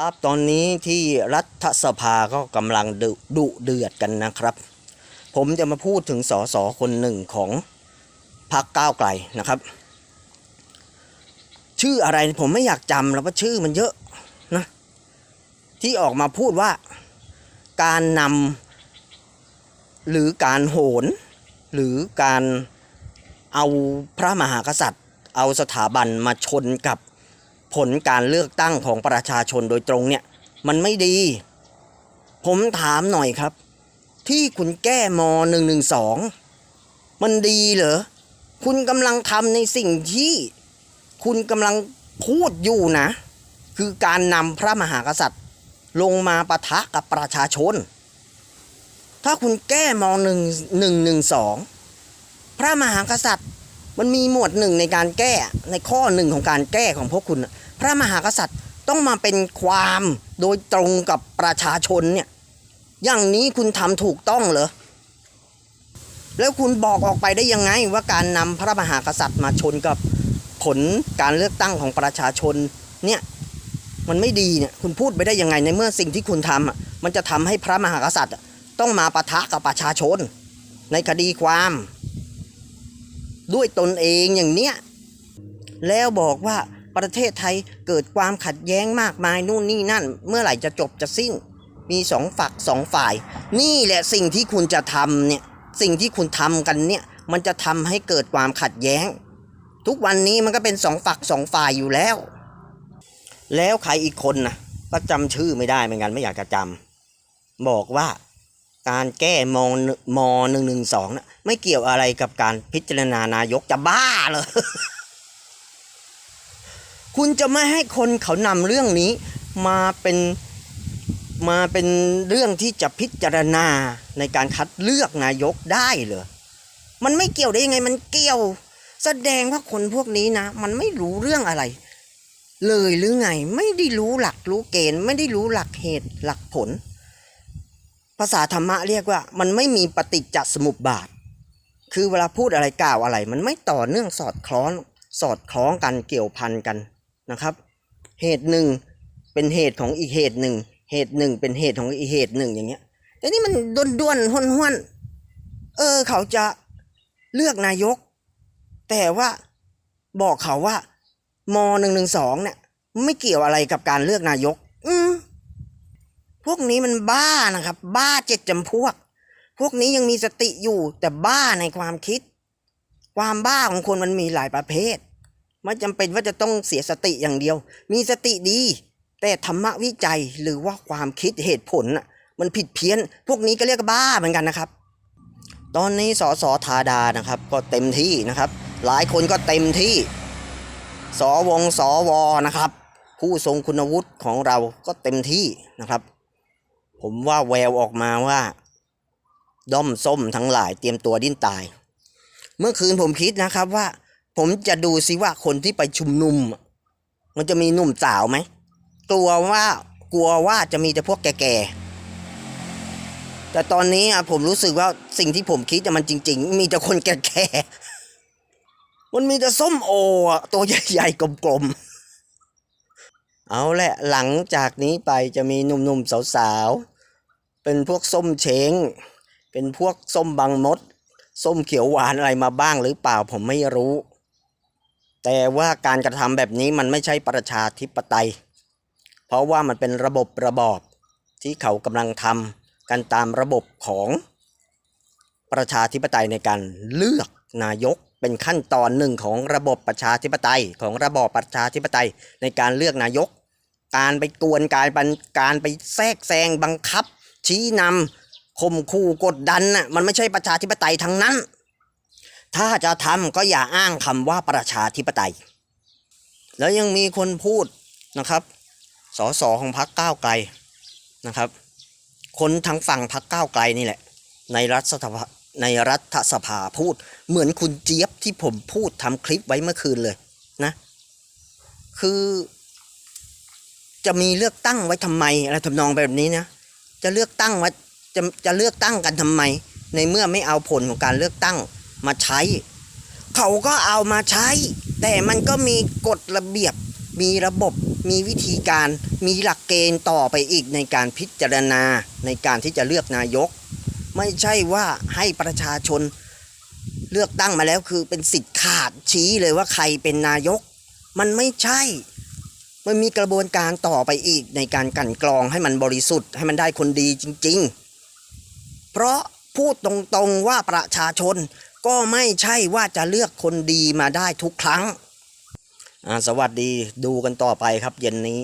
ครับตอนนี้ที่รัฐสภาก็กำลังดุดุเดือดกันนะครับ ผมจะมาพูดถึงสสคนหนึ่งของพรรคก้าวไกลนะครับ ชื่ออะไรผมไม่อยากจำแล้วว่าชื่อมันเยอะนะที่ออกมาพูดว่าการนำหรือการโหน หรือการเอาพระมหากษัตริย์ เอาสถาบันมาชนกับ ผลการเลือกตั้งของประชาชนโดยตรงเนี่ย มันไม่ดี ผมถามหน่อยครับ ที่คุณแก้ม .112 มันดีเหรอ คุณกำลังทำในสิ่งที่ คุณกำลังพูดอยู่นะ คือการนำพระมหากษัตริย์ ลงมาปะทะกับประชาชน ถ้าคุณแก้ม .112 พระมหากษัตริย์มันมีหมวดหนึ่งในการแก้ในข้อหนึ่งของการแก้ของพวกคุณ ระมหากษัตริย์ต้องมาเป็นความโดยตรงกับประชาชนเนี่ยอย่างนี้คุณทำถูกต้องเหรอแล้วคุณบอกออกไปได้ยังไงว่าการนำพระมหากษัตริย์มาชนกับผลการเลือกตั้งของประชาชนเนี่ยมันไม่ดีเนี่ยคุณพูดไปได้ยังไงในเมื่อสิ่งที่คุณทำอะมันจะทำให้พระมหากษัตริย์ต้องมาปะทะกับประชาชน ในคดีความ ด้วยตนเองอย่างเนี้ยแล้วบอกว่า ประเทศไทยเกิดความขัดแย้งมากมายนู่นนี่นั่น เมื่อไหร่จะจบจะสิ้น มีสองฝักสองฝ่าย นี่แหละสิ่งที่คุณจะทำเนี่ยสิ่งที่คุณทำกันเนี่ยมันจะทำให้เกิดความขัดแย้ง ทุกวันนี้มันก็เป็นสองฝักสองฝ่ายอยู่แล้ว แล้วใครอีกคนนะก็จำชื่อไม่ได้เหมือนกันไม่อยากจะจำบอกว่าการแก้มมหนึ่งหนึ่งสองนะไม่เกี่ยวอะไรกับการพิจารณานายกจะบ้าเลย คุณจะไม่ให้คนเขานำเรื่องนี้มาเป็นมาเป็นเรื่องที่จะพิจารณาในการคัดเลือกนายกได้เหรอ มันไม่เกี่ยวได้ยังไงมันเกี่ยว แสดงว่าคนพวกนี้นะ มันไม่รู้เรื่องอะไร เลยหรือไง ไม่ได้รู้หลักรู้เกณฑ์ ไม่ได้รู้หลักเหตุหลักผล ภาษาธรรมะเรียกว่า มันไม่มีปฏิจจสมุปบาท คือเวลาพูดอะไรกล่าวอะไร มันไม่ต่อเนื่องสอดคล้องสอดคล้องกันเกี่ยวพันกัน นะครับ เหตุหนึ่งเป็นเหตุของอีกเหตุหนึ่ง เหตุหนึ่งเป็นเหตุของอีกเหตุหนึ่งอย่างเงี้ยแต่นี่มันด้วนด้วนห้วนห้วนๆเออ เขาจะเลือกนายก แต่ว่าบอกเขาว่ามหนึ่งหนึ่งสองเนี่ย ไม่เกี่ยวอะไรกับการเลือกนายก อืมพวกนี้มันบ้านะครับ บ้าเจ็ดจำพวก พวกนี้ยังมีสติอยู่แต่บ้าในความคิด ความบ้าของคนมันมีหลายประเภท ไม่จำเป็นว่าจะต้องเสียสติอย่างเดียว มีสติดี แต่ธรรมะวิจัยหรือว่าความคิดเหตุผลน่ะมันผิดเพี้ยน พวกนี้ก็เรียกบ้าเหมือนกันนะครับ ตอนนี้สสธาดานะครับ ก็เต็มที่นะครับ หลายคนก็เต็มที่สวงสวนะครับ ผู้ทรงคุณวุฒิของเราก็เต็มที่นะครับ ผมว่าแววออกมาว่า ด้อมส้มทั้งหลายเตรียมตัวดิ้นตาย เมื่อคืนผมคิดนะครับว่า ผมจะดูซิว่าคนที่ไปชุมนุม มันจะมีหนุ่มสาวไหมกลัวว่ากลัวว่าจะมีแต่พวกแก่ๆแต่ตอนนี้อะผมรู้สึกว่าสิ่งที่ผมคิดอะมันจริง ๆ มีแต่คนแก่ๆมันมีแต่ส้มโอตัวใหญ่ๆกลมๆ เอาแหละหลังจากนี้ไปจะมีหนุ่มๆสาวๆ เป็นพวกส้มเชงเป็นพวกส้มบางมด ส้มเขียวหวานอะไรมาบ้างหรือเปล่าผมไม่รู้ แต่ว่าการกระทำแบบนี้มันไม่ใช่ประชาธิปไตย เพราะว่ามันเป็นระบบระบอบที่เขากำลังทำกันตามระบบของประชาธิปไตยในการเลือกนายกเป็นขั้นตอนหนึ่งของระบบประชาธิปไตยของระบอบประชาธิปไตยในการเลือกนายก การไปกวนการบันการไปแทรกแซงบังคับ ชี้นำข่มขู่กดดันน่ะมันไม่ใช่ประชาธิปไตยทั้งนั้น ถ้าจะทำก็อย่าอ้างคำว่าประชาธิปไตย แล้วยังมีคนพูดนะครับ สสของพรรคก้าวไกลนะครับ คนทางฝั่งพรรคก้าวไกลนี่แหละ ในรัฐสภาในรัฐสภาพูด เหมือนคุณเจี๊ยบที่ผมพูดทำคลิปไว้เมื่อคืนเลยนะ คือ จะมีเลือกตั้งไว้ทำไมอะไรทำนองแบบนี้นะจะเลือกตั้งไว้จะจะเลือกตั้งกันทำไม ในเมื่อไม่เอาผลของการเลือกตั้ง มาใช้ เขาก็เอามาใช้ แต่มันก็มีกฎระเบียบ มีระบบ มีวิธีการ มีหลักเกณฑ์ต่อไปอีกในการพิจารณาในการที่จะเลือกนายก ไม่ใช่ว่าให้ประชาชนเลือกตั้งมาแล้วคือเป็นสิทธิ์ขาดชี้เลยว่าใครเป็นนายก มันไม่ใช่ มันมีกระบวนการต่อไปอีกในการกันกรองให้มันบริสุทธิ์ให้มันได้คนดีจริง ๆ เพราะพูดตรงๆว่าประชาชน ก็ไม่ใช่ว่าจะเลือกคนดีมาได้ทุกครั้งอ่าสวัสดีดูกันต่อไปครับเย็นนี้